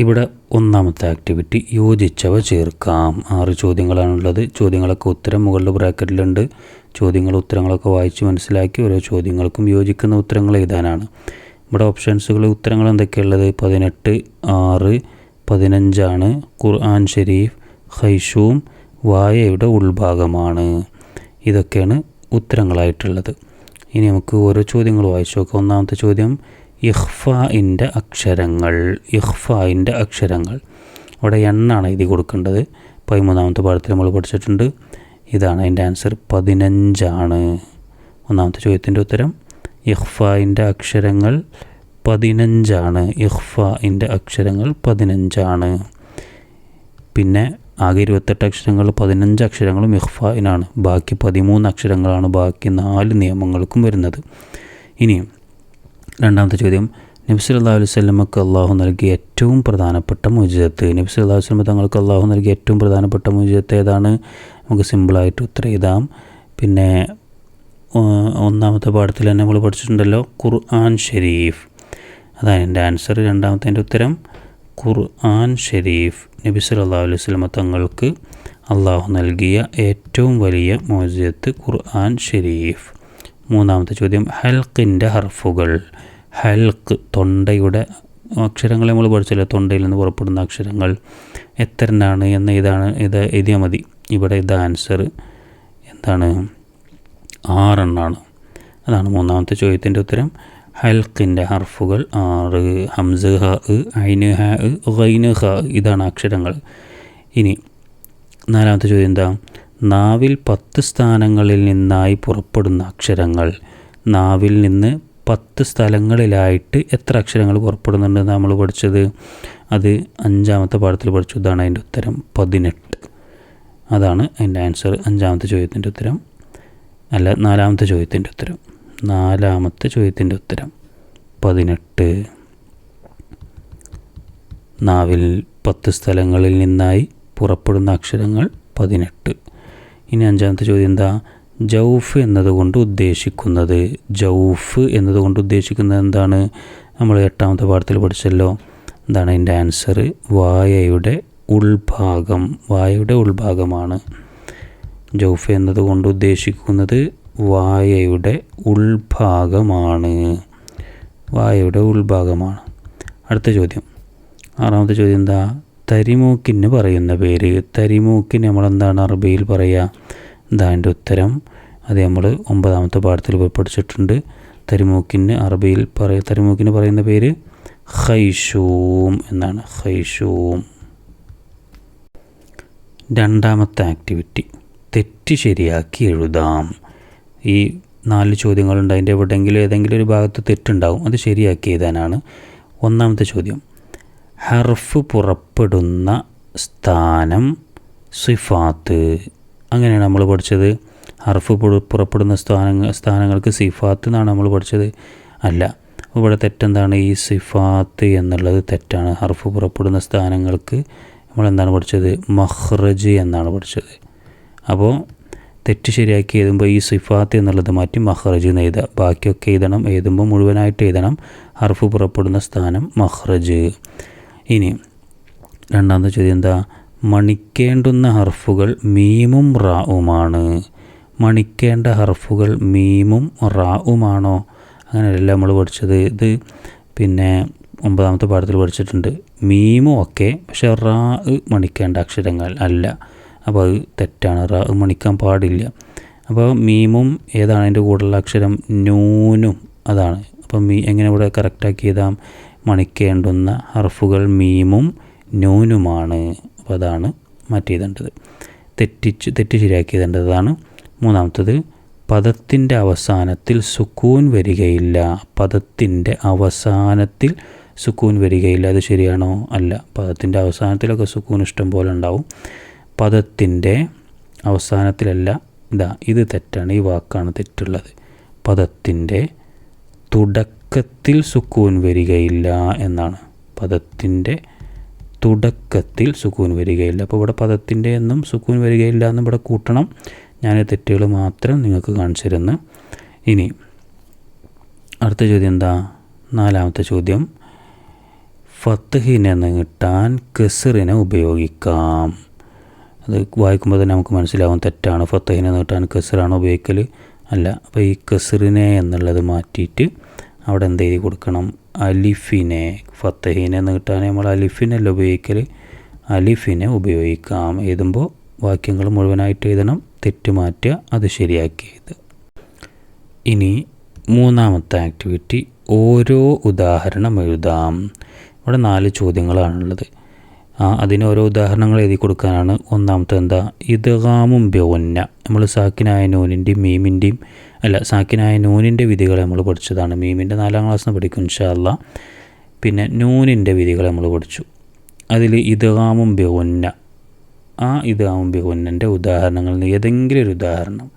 ഇവിടെ ഒന്നാമത്തെ ആക്ടിവിറ്റി യോജിച്ചവ ചേർക്കാം. ആറ് ചോദ്യങ്ങളാണുള്ളത്. ചോദ്യങ്ങളൊക്കെ ഉത്തരം മുകളിൽ ബ്രാക്കറ്റിലുണ്ട്. ചോദ്യങ്ങൾ ഉത്തരങ്ങളൊക്കെ വായിച്ച് മനസ്സിലാക്കി ഓരോ ചോദ്യങ്ങൾക്കും യോജിക്കുന്ന ഉത്തരങ്ങൾ എഴുതാനാണ്. ഇവിടെ ഓപ്ഷൻസുകൾ ഉത്തരങ്ങൾ എന്തൊക്കെയുള്ളത്? പതിനെട്ട് ആറ് പതിനഞ്ചാണ്. ഖുർആൻ ഷെരീഫ് ഹൈഷൂം വായയുടെ ഉൾഭാഗമാണ്. ഇതൊക്കെയാണ് ഉത്തരങ്ങളായിട്ടുള്ളത്. ഇനി നമുക്ക് ഓരോ ചോദ്യങ്ങൾ വായിച്ചു നോക്കാം. ഒന്നാമത്തെ ചോദ്യം ഇഹ്ഫായിന്റെ അക്ഷരങ്ങൾ ഇഹ്ഫായിന്റെ അക്ഷരങ്ങൾ. ഇവിടെ എണ്ണാണ് എഴുതി കൊടുക്കേണ്ടത്? പതിമൂന്നാമത്തെ പാഠത്തിൽ നമ്മൾ പഠിച്ചിട്ടുണ്ട്. ഇതാണ് അതിന്റെ ആൻസർ പതിനഞ്ചാണ്. ഒന്നാമത്തെ ചോദ്യത്തിന്റെ ഉത്തരം ഇഹ്ഫായിന്റെ അക്ഷരങ്ങൾ പതിനഞ്ചാണ്. ഇഹ്ഫായിന്റെ അക്ഷരങ്ങൾ പതിനഞ്ചാണ്. പിന്നെ ആകെ ഇരുപത്തെട്ട് അക്ഷരങ്ങൾ പതിനഞ്ച് അക്ഷരങ്ങളും ഇഹ്ഫായിനാണ് ബാക്കി പതിമൂന്ന് അക്ഷരങ്ങളാണ് ബാക്കി നാല് നിയമങ്ങൾക്കും വരുന്നത്. ഇനിയും രണ്ടാമത്തെ ചോദ്യം. നബ്സ് അള്ളാഹു അലൈഹി വസല്ലമക്ക് അള്ളാഹു നൽകിയ ഏറ്റവും പ്രധാനപ്പെട്ട മുജിതത്ത് നബ്സ് അള്ളാഹു വസ്ലമ തങ്ങൾക്ക് അള്ളാഹു നൽകിയ ഏറ്റവും പ്രധാനപ്പെട്ട മുജിതത്ത് ഏതാണ്? നമുക്ക് സിമ്പിളായിട്ട് ഉത്തരം എഴുതാം. പിന്നെ ഒന്നാമത്തെ പാഠത്തിൽ തന്നെ നമ്മൾ പഠിച്ചിട്ടുണ്ടല്ലോ ഖുർആൻ ഷെരീഫ്. അതാണ് എന്റെ ആൻസർ രണ്ടാമത്തെ എന്റെ ഉത്തരം ഖുർആൻ ഷെരീഫ്. നബി അള്ളാഹു അലൈഹി വസല്ലമ തങ്ങൾക്ക് അള്ളാഹു നൽകിയ ഏറ്റവും വലിയ മോചിതത്ത് ഖുർആൻ ഷരീഫ്. മൂന്നാമത്തെ ചോദ്യം. ഹൽക്കിന്റെ ഹർഫുകൾ. ഹൽക്ക് തൊണ്ടയുടെ അക്ഷരങ്ങൾ നമ്മൾ പഠിച്ചല്ലോ. തൊണ്ടയിൽ നിന്ന് പുറപ്പെടുന്ന അക്ഷരങ്ങൾ. എത്രണ്ടാണ് എന്ന ഇതാണ് ഇത് എഴുതിയാൽ മതി. ഇവിടെ ഇത് ആൻസർ എന്താണ്? ആറെണ്ണാണ്. അതാണ് മൂന്നാമത്തെ ചോദ്യത്തിന്റെ ഉത്തരം. ഹൽക്കിന്റെ ഹർഫുകൾ ആറ് ഹംസ് ഹ ഐന് ഹ ഗൈന് ഹ ഇതാണ് അക്ഷരങ്ങൾ. ഇനി നാലാമത്തെ ചോദ്യം എന്താ? നാവിൽ പത്ത് സ്ഥാനങ്ങളിൽ നിന്നായി പുറപ്പെടുന്ന അക്ഷരങ്ങൾ. നാവിൽ നിന്ന് പത്ത് സ്ഥലങ്ങളിലായിട്ട് എത്ര അക്ഷരങ്ങൾ പുറപ്പെടുന്നുണ്ട് നമ്മൾ പഠിച്ചത്? അത് അഞ്ചാമത്തെ പാഠത്തിൽ പഠിച്ചതാണ് അതിന്റെ ഉത്തരം. പതിനെട്ട്. അതാണ് അതിന്റെ ആൻസർ അഞ്ചാമത്തെ ചോദ്യത്തിന്റെ ഉത്തരം. അല്ല നാലാമത്തെ ചോദ്യത്തിന്റെ ഉത്തരം. നാലാമത്തെ ചോദ്യത്തിന്റെ ഉത്തരം. പതിനെട്ട്. നാവിൽ പത്ത് സ്ഥലങ്ങളിൽ നിന്നായി പുറപ്പെടുന്ന അക്ഷരങ്ങൾ പതിനെട്ട്. ഇനി അഞ്ചാമത്തെ ചോദ്യം എന്താ? ജൗഫ് എന്നതുകൊണ്ട് ഉദ്ദേശിക്കുന്നത് ജൗഫ് എന്നതുകൊണ്ട് ഉദ്ദേശിക്കുന്നത് എന്താണ്? നമ്മൾ എട്ടാമത്തെ പാഠത്തിൽ പഠിച്ചല്ലോ. എന്താണ് അതിന്റെ ആൻസർ വായയുടെ ഉൾഭാഗം വായയുടെ ഉൾഭാഗമാണ്. ജൗഫ് എന്നതുകൊണ്ട് ഉദ്ദേശിക്കുന്നത് വായയുടെ ഉൾഭാഗമാണ്. വായയുടെ ഉൾഭാഗമാണ്. അടുത്ത ചോദ്യം. ആറാമത്തെ ചോദ്യം എന്താ? തരിമൂക്കിന് പറയുന്ന പേര്. തരിമൂക്കിന് നമ്മളെന്താണ് അറബിയിൽ പറയുക ഇതാന്റെ ഉത്തരം. അത് നമ്മൾ ഒമ്പതാമത്തെ പാഠത്തിൽ പഠിച്ചിട്ടുണ്ട്. തരിമൂക്കിന് അറബിയിൽ പറയ തരിമൂക്കിന് പറയുന്ന പേര് ഹൈഷൂം എന്നാണ്. ഹൈഷൂം രണ്ടാമത്തെ ആക്ടിവിറ്റി. തെറ്റ് ശരിയാക്കി എഴുതാം. ഈ നാല് ചോദ്യങ്ങളുണ്ട്. അതിന്റെ എവിടെയെങ്കിലും ഏതെങ്കിലും ഒരു ഭാഗത്ത് തെറ്റുണ്ടാവും. അത് ശരിയാക്കി എഴുതാനാണ് ഒന്നാമത്തെ ചോദ്യം. ഹർഫ് പുറപ്പെടുന്ന സ്ഥാനം സിഫാത്ത്. അങ്ങനെയാണ് നമ്മൾ പഠിച്ചത്. ഹർഫ് പുറപ്പെടുന്ന സ്ഥാനങ്ങൾ സ്ഥാനങ്ങൾക്ക് സിഫാത്ത് എന്നാണ് നമ്മൾ പഠിച്ചത്. അല്ല ഇവിടെ തെറ്റെന്താണ്? ഈ സിഫാത്ത് എന്നുള്ളത് തെറ്റാണ്. ഹർഫ് പുറപ്പെടുന്ന സ്ഥാനങ്ങൾക്ക് നമ്മൾ എന്താണ് പഠിച്ചത്? മഹ്റജ് എന്നാണ് പഠിച്ചത്. അപ്പോൾ തെറ്റ് ശരിയാക്കി എഴുതുമ്പോൾ ഈ സിഫാത്ത് എന്നുള്ളത് മാറ്റി മഹ്റജ് എന്ന് എഴുതുക. ബാക്കിയൊക്കെ എഴുതണം. എഴുതുമ്പോൾ മുഴുവനായിട്ട് എഴുതണം. ഹർഫ് പുറപ്പെടുന്ന സ്ഥാനം മഹ്റജ് ഇനി രണ്ടാമത്തെ ചോദ്യം എന്താ? മണിക്കേണ്ടുന്ന ഹർഫുകൾ മീമും റാവുമാണ് മണിക്കേണ്ട ഹർഫുകൾ മീമും റാവുമാണോ അങ്ങനെയല്ല നമ്മൾ പഠിച്ചത്. ഇത് പിന്നെ ഒമ്പതാമത്തെ പാഠത്തിൽ പഠിച്ചിട്ടുണ്ട്. മീമും ഒക്കെ പക്ഷെ റാ മണിക്കേണ്ട അക്ഷരങ്ങൾ അല്ല. അപ്പോൾ അത് തെറ്റാണ്. റാ മണിക്കാൻ പാടില്ല. അപ്പോൾ മീമും ഏതാണ് അതിന്റെ കൂടെയുള്ള അക്ഷരം? നൂനും അതാണ്. അപ്പം മീ എങ്ങനെ ഇവിടെ കറക്റ്റാക്കി എഴുതാം? മണിക്കേണ്ടുന്ന ഹർഫുകൾ മീമും നൂനുമാണ്. അപ്പോൾ അതാണ് മാറ്റിയതേണ്ടത്. തെറ്റിച്ച് തെറ്റ് ശരിയാക്കിയതേണ്ടതാണ് മൂന്നാമത്തത് പദത്തിന്റെ അവസാനത്തിൽ സുക്കൂൻ വരികയില്ല. പദത്തിന്റെ അവസാനത്തിൽ സുക്കൂൻ വരികയില്ല. അത് ശരിയാണോ? അല്ല. പദത്തിന്റെ അവസാനത്തിലൊക്കെ സുക്കൂൻ ഇഷ്ടം പോലെ ഉണ്ടാവും. പദത്തിന്റെ അവസാനത്തിലല്ല. ഇതാ ഇത് തെറ്റാണ്. ഈ വാക്കാണ് തെറ്റുള്ളത്. പദത്തിന്റെ തുടക്കത്തിൽ സുക്കൂൻ വരികയില്ല എന്നാണ്. പദത്തിന്റെ തുടക്കത്തിൽ സുക്കൂൻ വരികയില്ല. അപ്പോൾ ഇവിടെ പദത്തിന്റെ എന്നും സുക്കൂൻ വരികയില്ല എന്നും ഇവിടെ കൂട്ടണം. ഞാൻ തെറ്റുകൾ മാത്രം നിങ്ങൾക്ക് കാണിച്ചു തരുന്നു. ഇനി അടുത്ത ചോദ്യം എന്താ? നാലാമത്തെ ചോദ്യം. ഫത്തഹിനെ നീട്ടാൻ കെസറിനെ ഉപയോഗിക്കാം. അത് വായിക്കുമ്പോൾ തന്നെ നമുക്ക് മനസ്സിലാവും തെറ്റാണ്. ഫത്തഹിനെ നീട്ടാൻ കെസറാണ് ഉപയോഗിക്കൽ അല്ല. അപ്പോൾ ഈ കെസറിനെ എന്നുള്ളത് മാറ്റിയിട്ട് അവിടെ എന്ത് എഴുതി കൊടുക്കണം? അലിഫിനെ ഫത്തഹീനെ എന്ന് കിട്ടാൻ നമ്മൾ അലിഫിനല്ല ഉപയോഗിക്കൽ അലിഫിനെ ഉപയോഗിക്കാം. എഴുതുമ്പോൾ വാക്യങ്ങൾ മുഴുവനായിട്ട് എഴുതണം. തെറ്റ് മാറ്റുക അത് ശരിയാക്കി എഴുതുക. ഇനി മൂന്നാമത്തെ ആക്ടിവിറ്റി ഓരോ ഉദാഹരണം എഴുതാം. ഇവിടെ നാല് ചോദ്യങ്ങളാണുള്ളത്. അതിന് ഓരോ ഉദാഹരണങ്ങൾ എഴുതി കൊടുക്കാനാണ്. ഒന്നാമത്തെ എന്താ? ഇദ്ഗാമും ബെവന്ന നമ്മൾ സാക്കിനായ നൂനിന്റെയും മീമിന്റെയും അല്ല സാക്കിനായ നൂനിന്റെ വിധികൾ നമ്മൾ പഠിച്ചതാണ്. മീമിന്റെ നാലാം ക്ലാസ് നിന്ന് പഠിക്കും ഇൻഷാല്ല പിന്നെ നൂനിന്റെ വിധികൾ നമ്മൾ പഠിച്ചു. അതിൽ ഇതാമും ബെവന്ന ആ ഇതാമും ബെവന്നന്റെ ഉദാഹരണങ്ങളിൽ ഏതെങ്കിലും ഒരു ഉദാഹരണം.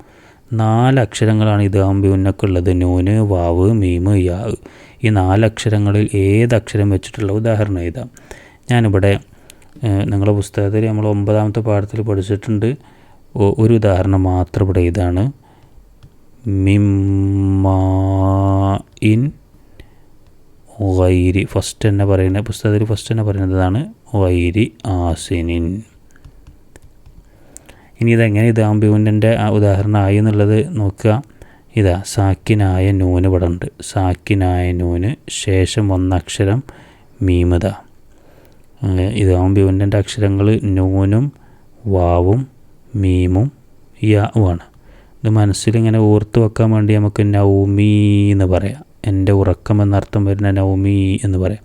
നാല് അക്ഷരങ്ങളാണ് ഇദ്ഗാമും ബെവന്നൊക്കെ ഉള്ളത്. നൂന് വാവ് മീമ് യാ ഈ നാല് അക്ഷരങ്ങളിൽ ഏത് അക്ഷരം വെച്ചിട്ടുള്ള ഉദാഹരണം എഴുതാം. ഞാനിവിടെ നിങ്ങളുടെ പുസ്തകത്തിൽ നമ്മൾ ഒമ്പതാമത്തെ പാഠത്തിൽ പഠിച്ചിട്ടുണ്ട്. ഒരു ഉദാഹരണം മാത്രം ഇവിടെ ഇതാണ്. മിമ്മ ഇൻ വൈരി ഫസ്റ്റ് തന്നെ പറയുന്ന പുസ്തകത്തിൽ ഫസ്റ്റ് തന്നെ പറയുന്നതാണ് വൈരി ആസിനിൻ. ഇനി ഇതെങ്ങനെ ഇത് ആംബിയുന്റെ ഉദാഹരണമായി എന്നുള്ളത് നോക്കുക. ഇതാ സാക്കിനായ നൂന് ഇവിടെ ഉണ്ട്. സാക്കിനായ നൂന് ശേഷം വന്ന അക്ഷരം മീമത. ഇത് ആംബിയുന്റെ അക്ഷരങ്ങൾ നൂനും വാവും മീമും യാവുമാണ് ഇത് മനസ്സിലിങ്ങനെ ഓർത്ത് വെക്കാൻ വേണ്ടി നമുക്ക് നൗമി എന്ന് പറയാം. എന്റെ ഉറക്കം എന്നർത്ഥം വരുന്ന നൗമി എന്ന് പറയാം.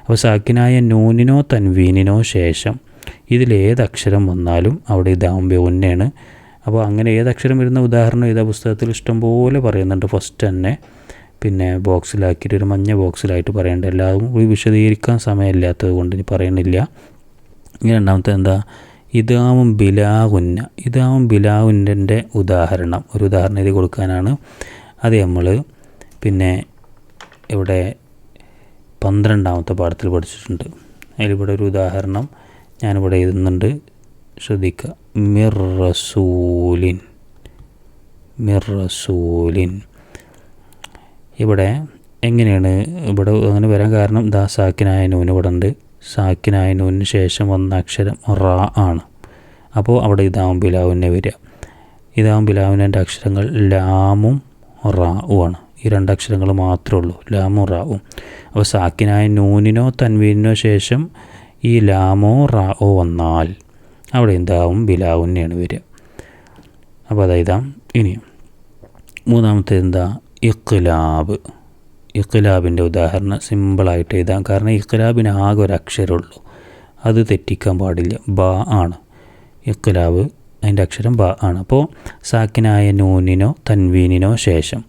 അപ്പോൾ സാക്കിനായ നൂനിനോ തൻവീനിനോ ശേഷം ഇതിലേതക്ഷരം വന്നാലും അവിടെ ഇതാവുമ്പോൾ ഒന്നെയാണ് അപ്പോൾ അങ്ങനെ ഏതക്ഷരം വരുന്ന ഉദാഹരണം ഇതാ പുസ്തകത്തിൽ ഇഷ്ടംപോലെ പറയുന്നുണ്ട്. ഫസ്റ്റ് തന്നെ പിന്നെ ബോക്സിലാക്കിയിട്ട് ഒരു മഞ്ഞ ബോക്സിലായിട്ട് പറയേണ്ട എല്ലാതും കൂടി വിശദീകരിക്കാൻ സമയമില്ലാത്തത് കൊണ്ട് ഇനി പറയുന്നില്ല ഇനി രണ്ടാമത്തെ എന്താ? ഇതാവും ബിലാവുന്ന ഇതാവും ബിലാവുന്നന്റെ ഉദാഹരണം. ഒരു ഉദാഹരണം എഴുതി കൊടുക്കാനാണ്. അത് നമ്മൾ പിന്നെ ഇവിടെ പന്ത്രണ്ടാമത്തെ പാഠത്തിൽ പഠിച്ചിട്ടുണ്ട്. അതിലിവിടെ ഒരു ഉദാഹരണം ഞാനിവിടെ എഴുതുന്നുണ്ട്. ശ്രദ്ധിക്കുക. മിർ റസൂലിൻ. മിർ റസൂലിൻ. ഇവിടെ എങ്ങനെയാണ് ഇവിടെ അങ്ങനെ വരാൻ കാരണം ദാസാക്കിനായ നൂന് ഇവിടെ ഉണ്ട്. സാക്കിനായ ശേഷം വന്ന അക്ഷരം റാ ആണ്. അപ്പോൾ അവിടെ ഇതാവും ബിലാവിനെ വരിക. ഇതാവും ബിലാവിന്റെ അക്ഷരങ്ങൾ ലാമും റാവുമാണ് ഈ രണ്ടക്ഷരങ്ങൾ മാത്രമേ ഉള്ളൂ. ലാമും റാവും അപ്പോൾ സാക്കിനായ നൂനിനോ തൻവീനോ ശേഷം ഈ ലാമോ റാവോ വന്നാൽ അവിടെ എന്താവും? ബിലാവുന്നെയാണ് വരിക. അപ്പോൾ അതായത് ഇനിയും മൂന്നാമത്തെ എന്താ? ഇഖ്ലാബ്. ഇഖ്ലാബിന്റെ ഉദാഹരണം സിമ്പിളായിട്ട് എഴുതാം. കാരണം ഇഖ്ലാബിന് ആകെ ഒരു അക്ഷരമുള്ളൂ. അത് തെറ്റിക്കാൻ പാടില്ല. ബ ആണ്. ഇഖ്ലാബ് അതിന്റെ അക്ഷരം ബ ആണ്. അപ്പോൾ സാക്കിനായ നൂനിനോ തൻവീനിനോ ശേഷം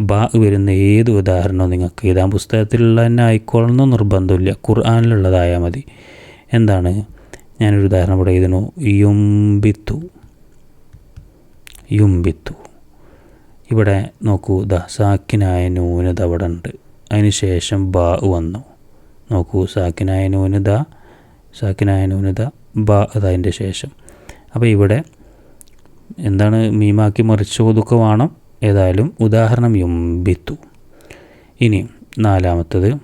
ബ വരുന്ന ഏത് ഉദാഹരണവും നിങ്ങൾക്ക് എഴുതാം. പുസ്തകത്തിലുള്ള തന്നെ ആയിക്കോളണമെന്നോ നിർബന്ധമില്ല. ഖുർആാനിലുള്ളതായാൽ മതി. എന്താണ്? ഞാനൊരു ഉദാഹരണം ഇവിടെ എഴുതുന്നു. യുംബിത്തു. യുംബിത്തു. ഇവിടെ നോക്കൂ ദ സാക്കിനായ നൂനത അവിടെ ഉണ്ട്. അതിനുശേഷം ബ വന്നു. നോക്കൂ സാക്കിനായ നൂനത സാക്കിനായ നൂനത ബ അതതിന്റെ ശേഷം. അപ്പോൾ ഇവിടെ എന്താണ് മീമാക്കി മറിച്ചു വേണം. ഏതായാലും ഉദാഹരണം യുംബിത്തു. ഇനി നാലാമത്തത്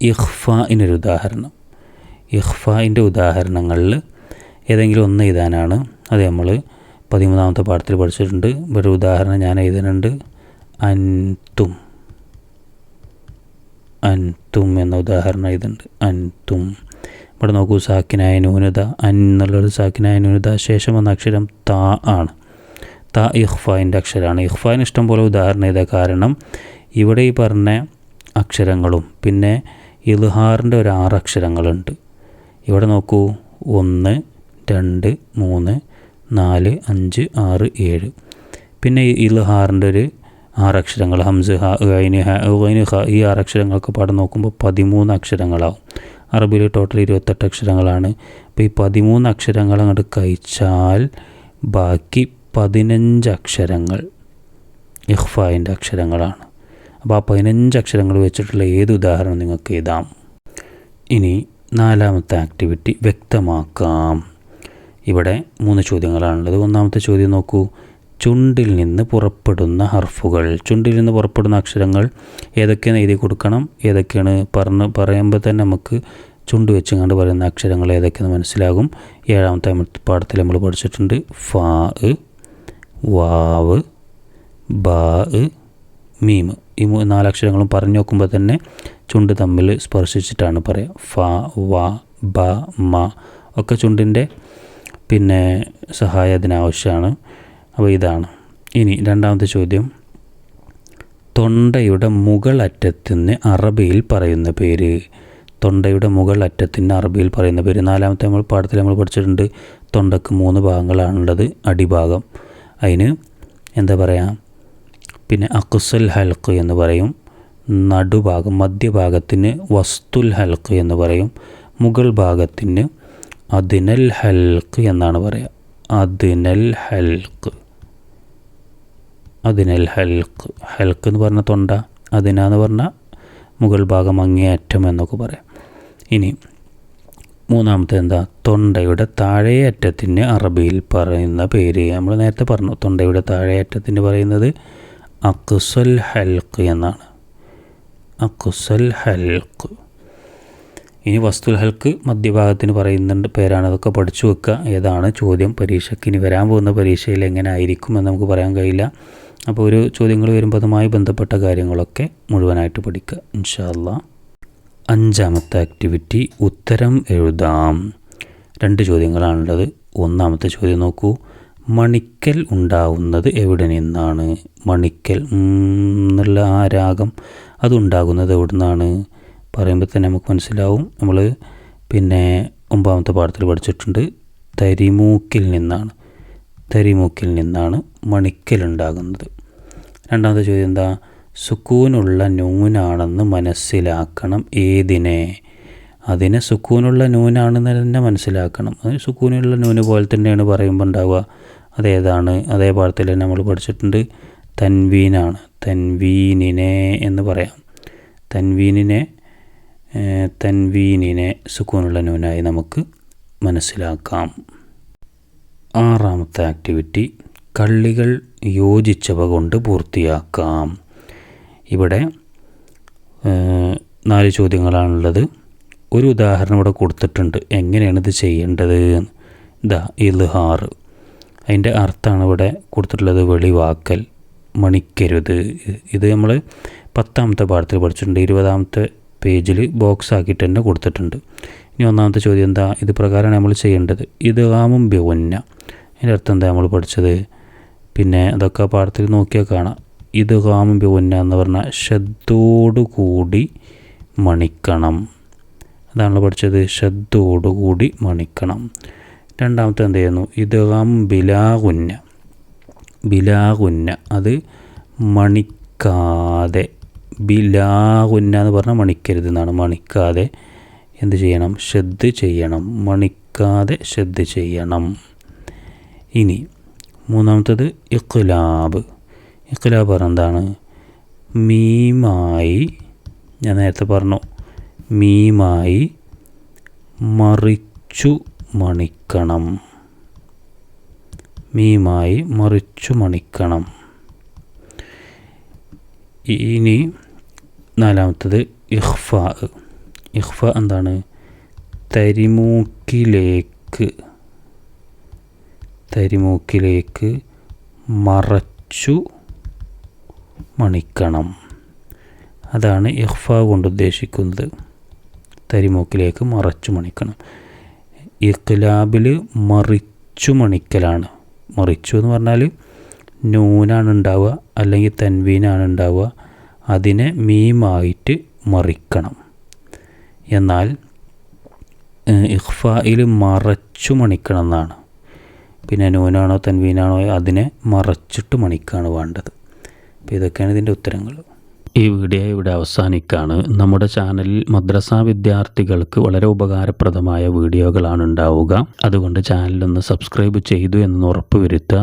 ഇഖ്ഫിനൊരു ഉദാഹരണം. ഇഹ്ഫാന്റെ ഉദാഹരണങ്ങളിൽ ഏതെങ്കിലും ഒന്ന് എഴുതാനാണ്. അത് നമ്മൾ പതിമൂന്നാമത്തെ പാഠത്തിൽ പഠിച്ചിട്ടുണ്ട്. ഒരു ഉദാഹരണം ഞാൻ എഴുതുന്നുണ്ട്. അൻതും. അൻതും എന്ന ഉദാഹരണം എഴുതുന്നുണ്ട്. അൻതും. ഇവിടെ നോക്കൂ സാക്കിനായ ന്യൂനത. അൻ എന്നുള്ളൊരു സാക്കിനായ ന്യൂനത. ശേഷം വന്ന അക്ഷരം താ ആണ്. താ ഇഹ്ഫായിന്റെ അക്ഷരമാണ്. ഇഹ്ഫായിന് ഇഷ്ടം പോലെ ഉദാഹരണം ചെയ്ത കാരണം ഇവിടെ ഈ പറഞ്ഞ അക്ഷരങ്ങളും പിന്നെ ഇൽഹാറിന്റെ ഒരു ആറ് അക്ഷരങ്ങളുണ്ട്. ഇവിടെ നോക്കൂ ഒന്ന് രണ്ട് മൂന്ന് നാല് അഞ്ച് ആറ് ഏഴ്. പിന്നെ ഇൽഹാറിന്റെ ഒരു ആറ് അക്ഷരങ്ങൾ ഹംസ് ഹ ഐന് ഹ ഐന് ഹ ഈ ആറ് അക്ഷരങ്ങൾക്ക് പാടം നോക്കുമ്പോൾ പതിമൂന്ന് അക്ഷരങ്ങളാവും. അറബിയിൽ ടോട്ടൽ ഇരുപത്തെട്ട് അക്ഷരങ്ങളാണ്. അപ്പോൾ ഈ പതിമൂന്ന് അക്ഷരങ്ങൾ അങ്ങോട്ട് കഴിച്ചാൽ ബാക്കി പതിനഞ്ച് അക്ഷരങ്ങൾ ഇഹ്ഫായിന്റെ അക്ഷരങ്ങളാണ്. അപ്പോൾ ആ പതിനഞ്ച് അക്ഷരങ്ങൾ വെച്ചിട്ടുള്ള ഏത് ഉദാഹരണം നിങ്ങൾക്ക് എഴുതാം? ഇനി നാലാമത്തെ ആക്ടിവിറ്റി വ്യക്തമാക്കാം. ഇവിടെ മൂന്ന് ചോദ്യങ്ങളാണുള്ളത്. ഒന്നാമത്തെ ചോദ്യം നോക്കൂ. ചുണ്ടിൽ നിന്ന് പുറപ്പെടുന്ന ഹർഫുകൾ. ചുണ്ടിൽ നിന്ന് പുറപ്പെടുന്ന അക്ഷരങ്ങൾ ഏതൊക്കെയാണ് എഴുതി കൊടുക്കണം? ഏതൊക്കെയാണ് പറഞ്ഞ് പറയുമ്പോൾ തന്നെ നമുക്ക് ചുണ്ട് വെച്ച് വെച്ചുകൊണ്ട് പറയുന്ന അക്ഷരങ്ങൾ ഏതൊക്കെയെന്ന് മനസ്സിലാകും. ഏഴാമത്തെ പാഠത്തിൽ നമ്മൾ പഠിച്ചിട്ടുണ്ട്. ഫാ വാവ് ബാ മീം. ഈ നാലക്ഷരങ്ങളും പറഞ്ഞു നോക്കുമ്പോൾ തന്നെ ചുണ്ട് തമ്മിൽ സ്പർശിച്ചിട്ടാണ് പറയുക. ഫ വ ബ മ ഒക്കെ ചുണ്ടിന്റെ പിന്നെ സഹായം അതിനാവശ്യമാണ് അപ്പോൾ ഇതാണ്. ഇനി രണ്ടാമത്തെ ചോദ്യം. തൊണ്ടയുടെ മുകൾ അറ്റത്തിന് അറബിയിൽ പറയുന്ന പേര്. തൊണ്ടയുടെ മുകൾ അറ്റത്തിന് അറബിയിൽ പറയുന്ന പേര്. നാലാമത്തെ നമ്മൾ പാഠത്തിൽ നമ്മൾ പഠിച്ചിട്ടുണ്ട്. തൊണ്ടക്ക് മൂന്ന് ഭാഗങ്ങളാണുള്ളത്. അടിഭാഗം. അതിന് എന്താ പറയുക പിന്നെ അക്സൽ ഹൽക്ക് എന്ന് പറയും. നടുഭാഗം മധ്യഭാഗത്തിന് വസ്തുൽ ഹൽക്ക് എന്ന് പറയും. മുകൾ ഭാഗത്തിന് അതിനൽ ഹൽക്ക് എന്നാണ് പറയുക അതിനൽ ഹൽക്ക് അതിനൽ ഹൽക്ക് ഹൽക്ക് എന്ന് പറഞ്ഞ തൊണ്ട അതിനാന്ന് പറഞ്ഞാൽ മുകൾ ഭാഗം അങ്ങേയറ്റം എന്നൊക്കെ പറയാം. ഇനി മൂന്നാമത്തെ എന്താ? തൊണ്ടയുടെ താഴെ അറ്റത്തിന് അറബിയിൽ പറയുന്ന പേര്. നമ്മൾ നേരത്തെ പറഞ്ഞു തൊണ്ടയുടെ താഴെ അറ്റത്തിന് പറയുന്നത് അക്സൽ ഹൽക്ക് എന്നാണ്. അക്സൽ ഹൽക്ക് ഇനി വസ്തുൽ ഹൽക്ക് മധ്യഭാഗത്തിന് പറയുന്നുണ്ട് പേരാണ്. അതൊക്കെ പഠിച്ചു വെക്കുക. ഏതാണ് ചോദ്യം? പരീക്ഷയ്ക്ക് ഇനി വരാൻ പോകുന്ന പരീക്ഷയിൽ എങ്ങനെ ആയിരിക്കും എന്ന് നമുക്ക് പറയാൻ കഴിയില്ല. അപ്പോൾ ഒരു ചോദ്യങ്ങൾ വരുമ്പോൾ അതുമായി ബന്ധപ്പെട്ട കാര്യങ്ങളൊക്കെ മുഴുവനായിട്ട് പഠിക്കുക. ഇൻഷാല്ല അഞ്ചാമത്തെ ആക്ടിവിറ്റി ഉത്തരം എഴുതാം. രണ്ട് ചോദ്യങ്ങളാണുള്ളത്. ഒന്നാമത്തെ ചോദ്യം നോക്കൂ. മണിക്കൽ ഉണ്ടാവുന്നത് എവിടെ നിന്നാണ്? മണിക്കൽ എന്നുള്ള ആ രാഗം. അതുണ്ടാകുന്നത് എവിടെ നിന്നാണ് പറയുമ്പോൾ തന്നെ നമുക്ക് മനസ്സിലാവും. നമ്മൾ പിന്നെ ഒമ്പതാമത്തെ പാഠത്തിൽ പഠിച്ചിട്ടുണ്ട്. തരിമൂക്കിൽ നിന്നാണ്. തരിമൂക്കിൽ നിന്നാണ് മണിക്കൽ ഉണ്ടാകുന്നത് രണ്ടാമത്തെ ചോദ്യം എന്താ? സുക്കൂനുള്ള നൂനാണെന്ന് മനസ്സിലാക്കണം ഏതിനെ? അതിനെ സുക്കൂനുള്ള നൂനാണെന്ന് തന്നെ മനസ്സിലാക്കണം. അത് സുക്കൂനുള്ള നൂന് പോലെ തന്നെയാണ് പറയുമ്പോൾ ഉണ്ടാവുക. അതേതാണ്? അതേ പാഠത്തിൽ നമ്മൾ പഠിച്ചിട്ടുണ്ട്. തൻവീനാണ്. തൻവീനിനെ എന്ന് പറയാം. തൻവീനിനെ തൻവീനിനെ സുക്കൂനുള്ള നൂനായി നമുക്ക് മനസ്സിലാക്കാം. ആറാമത്തെ ആക്ടിവിറ്റി കള്ളികൾ യോജിച്ചവ കൊണ്ട് പൂർത്തിയാക്കാം. ഇവിടെ നാല് ചോദ്യങ്ങളാണുള്ളത്. ഒരു ഉദാഹരണം ഇവിടെ കൊടുത്തിട്ടുണ്ട്. എങ്ങനെയാണ് ഇത് ചെയ്യേണ്ടത്? ദ ഇൽഹാർ. അതിന്റെ അർത്ഥമാണ് ഇവിടെ കൊടുത്തിട്ടുള്ളത് വെളിവാക്കൽ മണിക്കരുത്. ഇത് നമ്മൾ പത്താമത്തെ പാഠത്തിൽ പഠിച്ചിട്ടുണ്ട്. ഇരുപതാമത്തെ പേജിൽ ബോക്സ് ആക്കിയിട്ട് തന്നെ കൊടുത്തിട്ടുണ്ട്. ഇനി ഒന്നാമത്തെ ചോദ്യം എന്താ? ഇത് പ്രകാരമാണ് നമ്മൾ ചെയ്യേണ്ടത്. ഇത് ആമും ബിവന്ന അതിന്റെ അർത്ഥം എന്താ നമ്മൾ പഠിച്ചത്? പിന്നെ അതൊക്കെ പാഠത്തിൽ നോക്കിയാൽ കാണാം. ഇത് ഹാമും ബിവന്ന എന്ന് പറഞ്ഞാൽ ശ്രദ്ധോടുകൂടി മണിക്കണം. അതാണല്ലോ പഠിച്ചത്. ശ്രദ്ധോടുകൂടി മണിക്കണം. രണ്ടാമത്തെ എന്ത് ചെയ്യുന്നു? ഹാം ബിലാകുന്ന ബിലാകുന്ന അത് മണിക്കാതെ. ബിലാകുന്ന എന്ന് പറഞ്ഞാൽ മണിക്കരുത് എന്നാണ്. മണിക്കാതെ എന്ത് ചെയ്യണം? ശ്രദ്ധ ചെയ്യണം. മണിക്കാതെ ശ്രദ്ധ ചെയ്യണം. ഇനി മൂന്നാമത്തത് ഇഖ്ലാബ്. ഇഖ്ലാബ് പറഞ്ഞ എന്താണ്? മീമായി ഞാൻ നേരത്തെ പറഞ്ഞു മീമായി മറിച്ചു മണിക്കണം. മീമായി മറിച്ചു മണിക്കണം. ഇനി നാലാമത്തത് ഇഹ്ഫ ഇഹ്ഫ എന്താണ്? തരിമൂക്കിലേക്ക്. തരിമൂക്കിലേക്ക് മറച്ചു മണിക്കണം. അതാണ് ഇഹ്ഫ കൊണ്ട് ഉദ്ദേശിക്കുന്നത്. തരിമൂക്കിലേക്ക് മറച്ചു മണിക്കണം. ഇഖ്ലാബിൽ മറിച്ചു മണിക്കലാണ്. മറിച്ചു എന്ന് പറഞ്ഞാൽ നൂനാണ് ഉണ്ടാവുക അല്ലെങ്കിൽ തൻവീനാണ് ഉണ്ടാവുക അതിനെ മീമായിട്ട് മറിക്കണം. എന്നാൽ ഇഹ്ഫായിൽ മറച്ചു മണിക്കണം എന്നാണ് പിന്നെ നൂനാണോ തൻവീനാണോ അതിനെ മറച്ചിട്ട് മണിക്കാണ് വേണ്ടത്. അപ്പോൾ ഇതൊക്കെയാണ് ഇതിന്റെ ഉത്തരങ്ങൾ. ഈ വീഡിയോ ഇവിടെ അവസാനിക്കാണ്. നമ്മുടെ ചാനലിൽ മദ്രസ വിദ്യാർത്ഥികൾക്ക് വളരെ ഉപകാരപ്രദമായ വീഡിയോകളാണ് ഉണ്ടാവുക. അതുകൊണ്ട് ചാനലൊന്ന് സബ്സ്ക്രൈബ് ചെയ്തു എന്ന് ഉറപ്പുവരുത്തുക